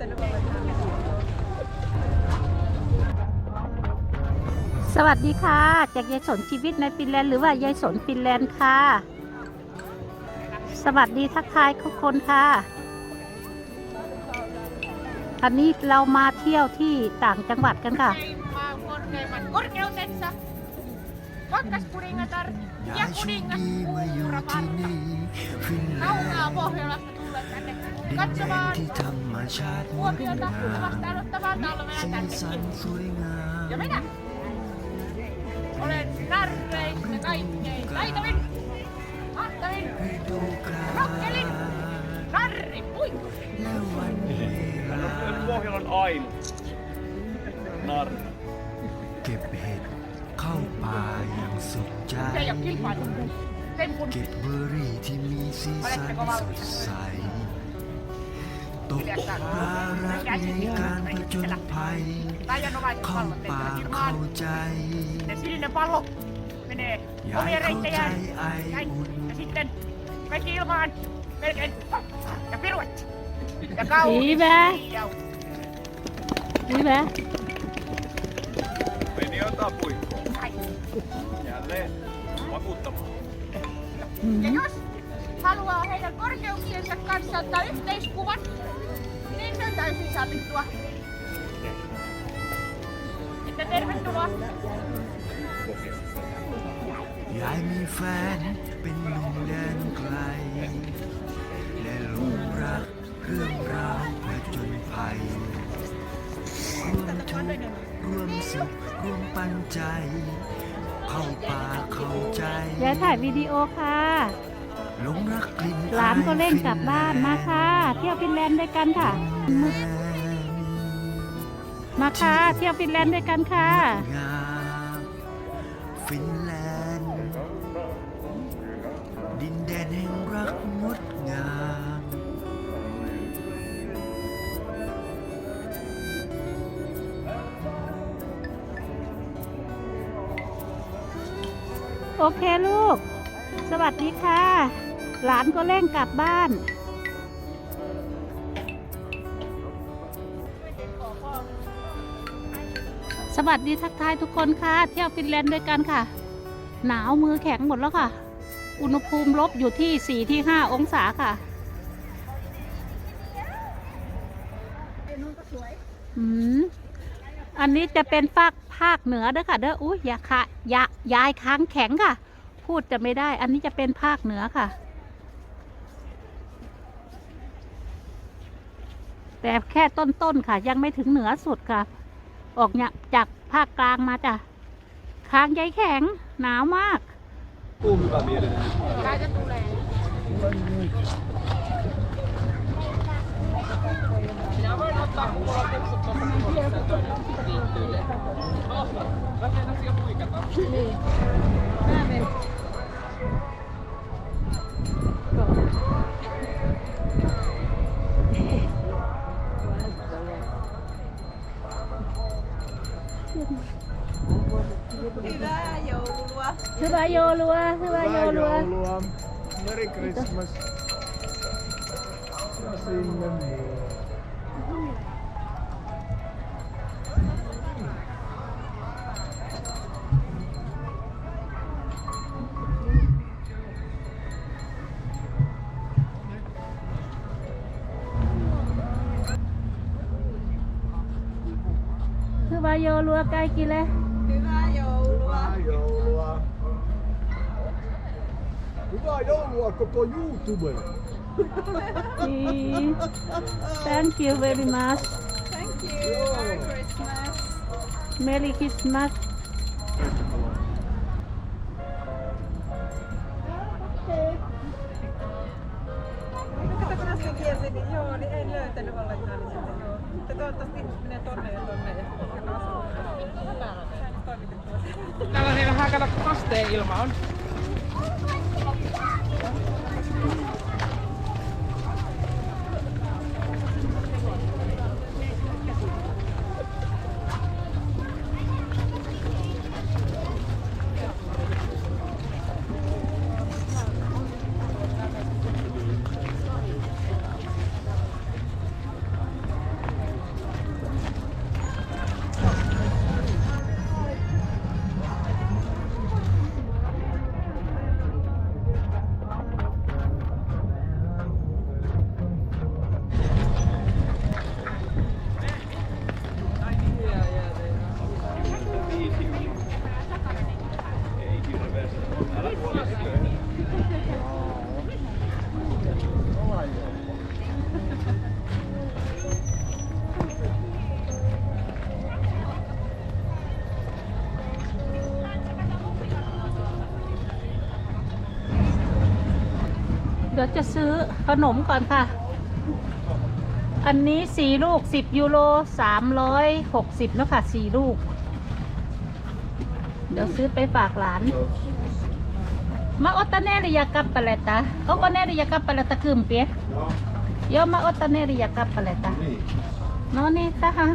สวัสดีค่ะ จากยายสนชีวิตในฟินแลนด์หรือว่ายายสนฟินแลนด์ค่ะ สวัสดีทักทายทุกคนค่ะ อันนี้เรามาเที่ยวที่ต่างจังหวัดกันค่ะ Pakkaskuningatar ยา ja ยโชค kuningas ดีมาอยู่ที่นี่ฟินแลน Kaukaa ด์ Pohjolasta katsomaan ที่ธรรมชาติงด huomiota งาม vastaanottamaan talvea สีสัน tännekin. สวยงาม Ja minä olen narreista kaikkein taitavin, mahtavin ฤดูกาล narri. Ui! และวันเวลา Pohjolan ainut. Narri. เก็บเห็ดเข้าป่าอย่างสุขใจ Se ei ole kilpailu. Sen kun เก็บเบอร์รี่ที่มีสีสันสดใส ตกปลารักในการผจญภัย taianomaiset เข้า pallot ป่า lentävät เข้า ilmaan. ใจ Se sininen pallo menee ยาย omien เข้าใจ reittejään ไอ näin. อุ่น Ja sitten kaikki ilmaan melkein ja piruet. Ja kaunis Hyvä. hiljaus. นี่ไหม Meni jotain puikkoa. Ai. Jälleen vakuuttamaan. Ja jos haluaa heidän korkeuksiensa kanssa ottaa yhteiskuvan, niin sen täysin sallittua. Että tervetuloa. ยายมีแฟนเป็นหนุ่มแดนไกล และหลงรักเรื่องราวผจญภัยร่วมทุกข์ร่วมสุขร่วมปันใจ เข้าป่าเข้าใจ ยายถ่ายวิดีโอค่ะ หลงรักกลิ่นหลานก็เร่งกลับบ้านมาค่ะ เที่ยวฟินแลนด์ด้วยกันค่ะ มาค่ะ เที่ยวฟินแลนด์ด้วยกันค่ะ ฟินแลนด์ ดินแดนแห่งรักงดงามโอเคลูก สวัสดีค่ะ หลานก็เร่งกลับบ้าน สวัสดีทักทายทุกคนค่ะ เที่ยวฟินแลนด์ด้วยกันค่ะ หนาวมือแข็งหมดแล้วค่ะ อุณหภูมิลบอยู่ที่ 4 ที่ 5 องศาค่ะอืมอันนี้จะเป็นภาคภาคเหนือเด้อค่ะเด้ออุ้ยอย่าค่ะอย่ายายค้างแข็งค่ะ พูดจะไม่ได้ อันนี้จะเป็นภาคเหนือค่ะ แต่แค่ต้นๆค่ะ ยังไม่ถึงเหนือสุดค่ะ ออกเนี่ยจากภาคกลางมาจ้ะค้างใยแข็งหนาวมากตู้มีบาเบียเลยนะจะดูแลนี่ Merry Christmas. Ja sinne niin. คือวาโยลัวไกลกินเลย Hyvää joulua. Koko YouTubelle. Thank you very much Thank you. Merry Christmas. Merry Christmas Kato kun äsken kiersin, niin joo, niin en löytänyt ollenkaan. Niin sitten joo. Mutta toivottavasti menee tonne ja tonne ja joka asuu. Sain toimitettua sen. Tällainen vähän kato kasteen ilma on. Thank you. ดี๋ยวจะซื้อขนมก่อนค่ะ อันนี้สี่ลูกสิบยูโรสามร้อยหกสิบแล้วค่ะสี่ลูก เดี๋ยวซื้อไปฝากหลาน มาออตาเนริยากับปะเลตาโอโอเนริยากับปะเลตาคืมเปียโยมาออตาเนริยากับปะเลตาโนนี่ตาฮะ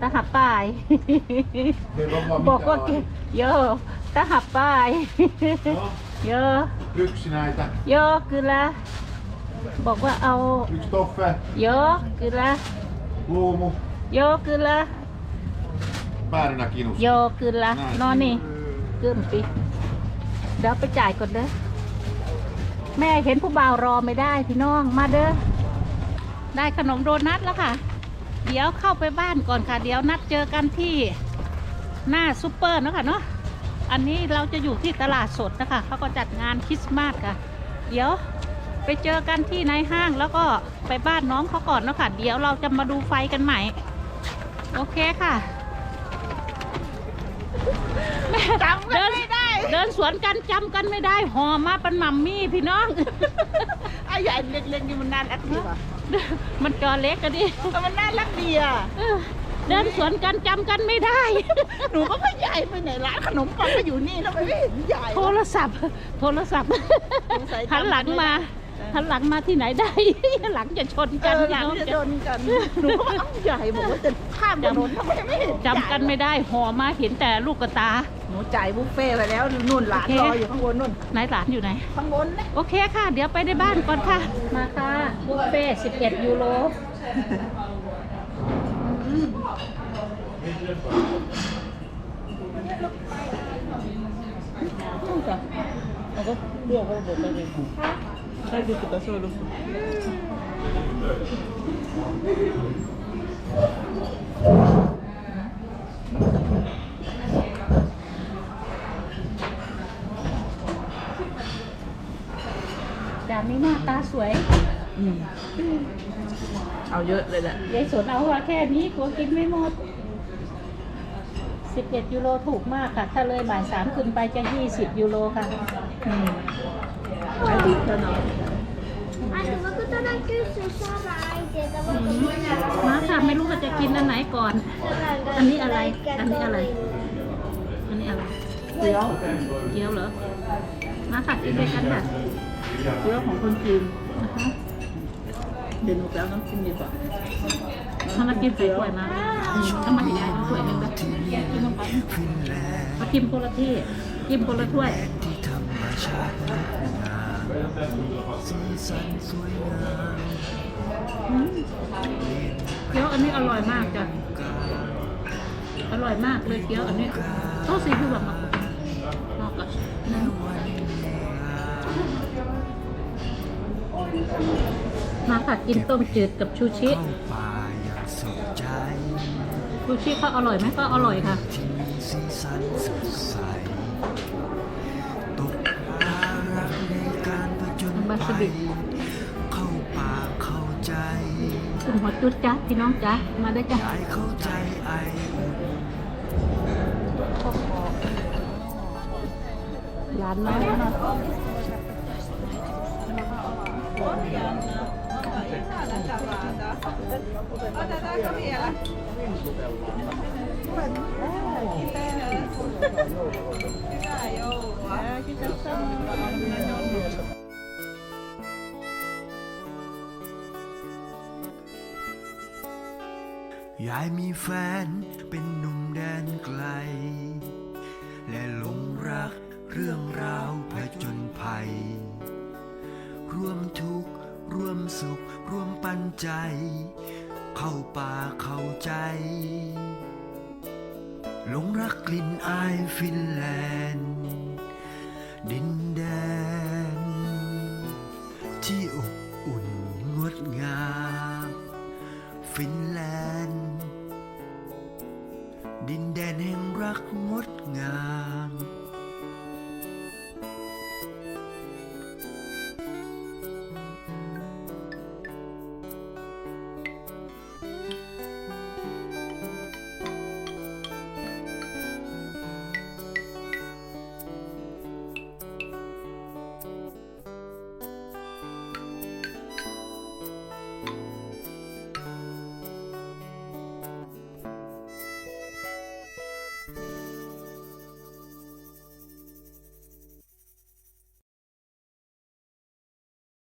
ตาหาป้ายบอกว่าเกโยตาหาป้าย โย Yksinäitä, โยคือละบอกว่าเอา yksi toffe, โยคือละ luumu, โยคือละ väärinäkinus. โยคือละนอนนี่กึมปีเดี๋ยวไปจ่ายก่อนเด้อ แม่เห็นผู้บ่าวรอไม่ได้พี่น้อง มาเด้อ ได้ขนมโดนัทแล้วค่ะ เดี๋ยวเข้าไปบ้านก่อนค่ะ เดี๋ยวนัดเจอกันที่หน้าซูเปอร์เนอะคะเนาะ อันนี้เราจะอยู่ที่ตลาดสดนะคะเขาก็จัดงานคริสต์มาสค่ะ เดี๋ยวไปเจอกันที่ในห้างแล้วก็ไปบ้านน้องเขาก่อนเนอะค่ะ เดี๋ยวเราจะมาดูไฟกันใหม่ โอเคค่ะจำกันไม่ได้ เดินสวนกันจำกันไม่ได้หอมาเป็นมัมมี่พี่น้องไอ้ใหญ่เล็กๆนี่มันน่ารักดีว่ะมันจอเล็กกันดิแต่มันน่ารักดีอะ เออเดินสวนกันจำกันไม่ได้ หนูก็ไม่ใหญ่ไปไหนร้านขนมปังก็อยู่นี่แล้วไม่เห็นใหญ่โทรศัพท์ โทรศัพท์สงสัยจำหันหลังมาไม่ได้หันหลังมาที่ไหนได้ หลังจะชนกักันนหลังพี่จะน้โดองนกันหนูก็ว่าเอ้าใหญ่บอกว่าจะข้ามถนนทำไมไม่เห็นจำกันไม่ได้หอมาเห็นแต่ลูกกระตา หนูจ่ายบุฟเฟ่ต์ไปแล้วนุ่นหลานโอเครออยู่ข้างบนนุ่นไหนหลานอยู่ไหน ข้างบนนะโอเคค่ะ เดี๋ยวไปในบ้านก่อนค่ะ มาค่ะบุฟเฟ่11 ยูโร จานนี้หน้าตาส วยเอาเยอะเลยแหละยายสนเอาว่าแค่นี้กลัวกินไม่หมด 11 ยูโรถูกมากค่ะ ถ้าเลยบ่ายสามขึ้นไปจะ 20 ยูโรค่ะไอ้ดิบเท่านั้น Alltså vad kunde den kusen Sara inte? Det var มาค่ะไม่รู้ว่าจะกินอันไหนก่อน อันนี้อะไร อันนี้อะไร อันนี้อะไร เกี๊ยวเกี๊ยวเหรอ มาค่ะกินด้วยกันค่ะเกี๊ยวของคนจีนอ่าฮะ เดี๋ยวหนูไปเอาน้ำจิ้มดีกว่าถ้ามากินใส่ถ้วยมาถ้ามาใหญ่ๆถ้วยหนึงนะกินลงไปฟินแลนด์มากินคนละที่กินคนละถ้วยที่ธรรมชาติงดงามสีสันสวยงามอืมเกี๊ยวอันนี้อร่อยมากจ้ะอร่อยมากเลยเกี๊ยวอันนี้ต้องซีฟู้ดแบบ ค่ะกินต้มจืดกับชูชิเข้าป่าอย่างสุขใจชูชิเขาอร่อยไหมก็อร่อยค่ะที่มีสีสันสดใสตกปลารักในการผจญบาสภับิยเข้าป่าเข้าใจคุณหัวจุดจ้ะพี่น้องจ้ะมาได้จ้ะยายเข้าใจไออุ่นร้านน้อย ยายมีแฟนเป็นหนุ่มแดนไกล และหลงรักเรื่องราวผจญภัย ร่วมทุกข์ร่วมสุข ปันใจ เข้าป่าเข้าใจหลงรักกลิ่นอายฟินแลนด์ ดินแดน ที่อบอุ่นงดงาม ฟินแลนด์ ดินแดนแห่งรักงดงาม